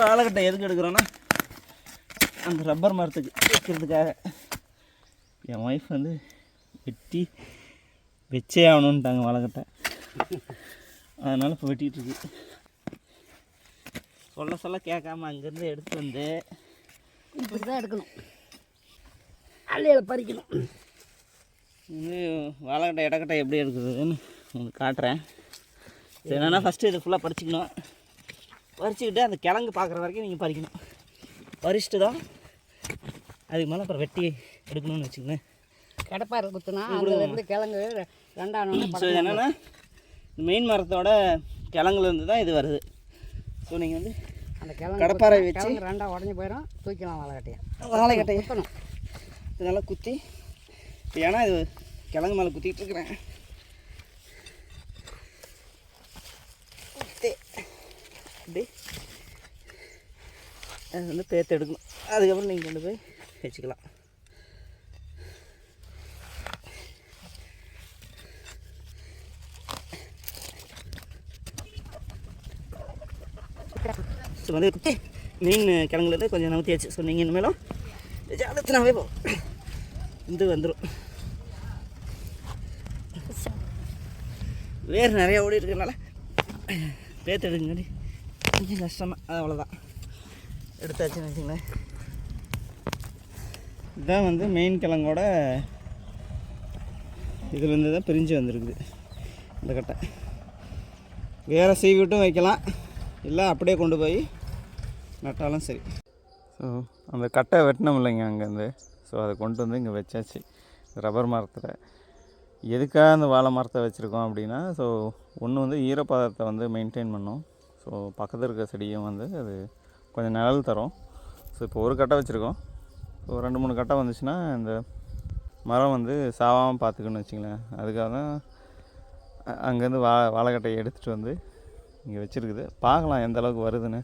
வாழைக்கட்டை எதுக்கு எடுக்கிறோன்னா அந்த ரப்பர் மரத்துக்கு வைக்கிறதுக்காக. என் ஒய்ஃப் வந்து வெட்டி வச்சே ஆகணுன்ட்டாங்க வாழைக்கட்டை அதனால் இப்போ வெட்டிகிட்டு இருக்கு. சொல்ல சொல்ல கேட்காம அங்கேருந்து எடுத்து வந்து இப்படி தான் எடுக்கணும். அள்ளியில் பறிக்கணும். வந்து வாழைக்கட்டை இடக்கட்டை எப்படி எடுக்கிறதுன்னு உங்களுக்கு காட்டுறேன். சரி என்னென்னா ஃபஸ்ட்டு இது ஃபுல்லாக பறிச்சுக்கணும். பறிச்சுக்கிட்டு அந்த கிழங்கு பார்க்குற வரைக்கும் நீங்கள் பறிக்கணும். பறிச்சுட்டு தான் அதுக்கு மேலே அப்புறம் வெட்டி எடுக்கணும்னு வச்சுக்கோங்க கிடப்பாரு குத்துனா அதுலேருந்து கிழங்கு ரெண்டாம் ஸோ இது என்னென்னா மெயின் மரத்தோட கிழங்குலேருந்து தான் இது வருது. ஸோ நீங்கள் வந்து அந்த கிழங்கு கடப்பாரை குத்துனா வச்சு- கிழங்கு ரெண்டாக உடஞ்சி போயிடும் தூக்கலாம் வாழைக்கட்டையை. வாழைக்கட்டையை. நல்லா குத்தி ஏன்னா இது கிழங்கு மேலே குத்திட்டு இருக்கிறேன் குத்தி அப்படி அது வந்து பேத்து எடுக்கணும். அதுக்கப்புறம் நீங்கள் கொண்டு போய் வச்சுக்கலாம். ஸோ வந்து மீன் கிழங்குலேருந்து கொஞ்சம் நவுத்தியாச்சு. ஸோ நீங்கள் இனிமேலும் ஜாலத்தினாவே போ. இது வந்துடும் வேறு நிறையா ஓடி இருக்கிறனால பேத்து எடுக்குங்காடி கொஞ்சம் கஷ்டமாக அது அவ்வளோதான் எடுத்தாச்சுன்னு வச்சுங்களேன். இதுதான் வந்து மெயின் கிழங்கோட இதுலேருந்து தான் பிரிஞ்சு வந்திருக்குது இந்த கட்டை. வேறு சீவிட்டும் வைக்கலாம். இல்லை அப்படியே கொண்டு போய் நட்டாலும் சரி. ஸோ அந்த கட்டை வெட்டினோம் இல்லைங்க அங்கேருந்து ஸோ அதை கொண்டு வந்து இங்கே வச்சாச்சு. ரப்பர் மரத்தில். எதுக்காக அந்த வாழை மரத்தை வச்சுருக்கோம் அப்படின்னா ஸோ ஒன்று வந்து ஈரப்பதத்தை வந்து மெயின்டைன் பண்ணும் ஸோ பக்கத்தில் இருக்க செடியும் வந்து அது கொஞ்சம் நிழல் தரும். ஸோ இப்போ ஒரு கட்டை வச்சுருக்கோம். ஸோ ரெண்டு மூணு கட்டை வந்துச்சுன்னா இந்த மரம் வந்து சாவாமல் பார்த்துக்கணும்னு வச்சுங்களேன் அதுக்காக தான் அங்கேருந்து வா வாழைக்கட்டையை எடுத்துகிட்டு வந்து இங்கே வச்சுருக்குது. பார்க்கலாம் எந்த அளவுக்கு வருதுன்னு.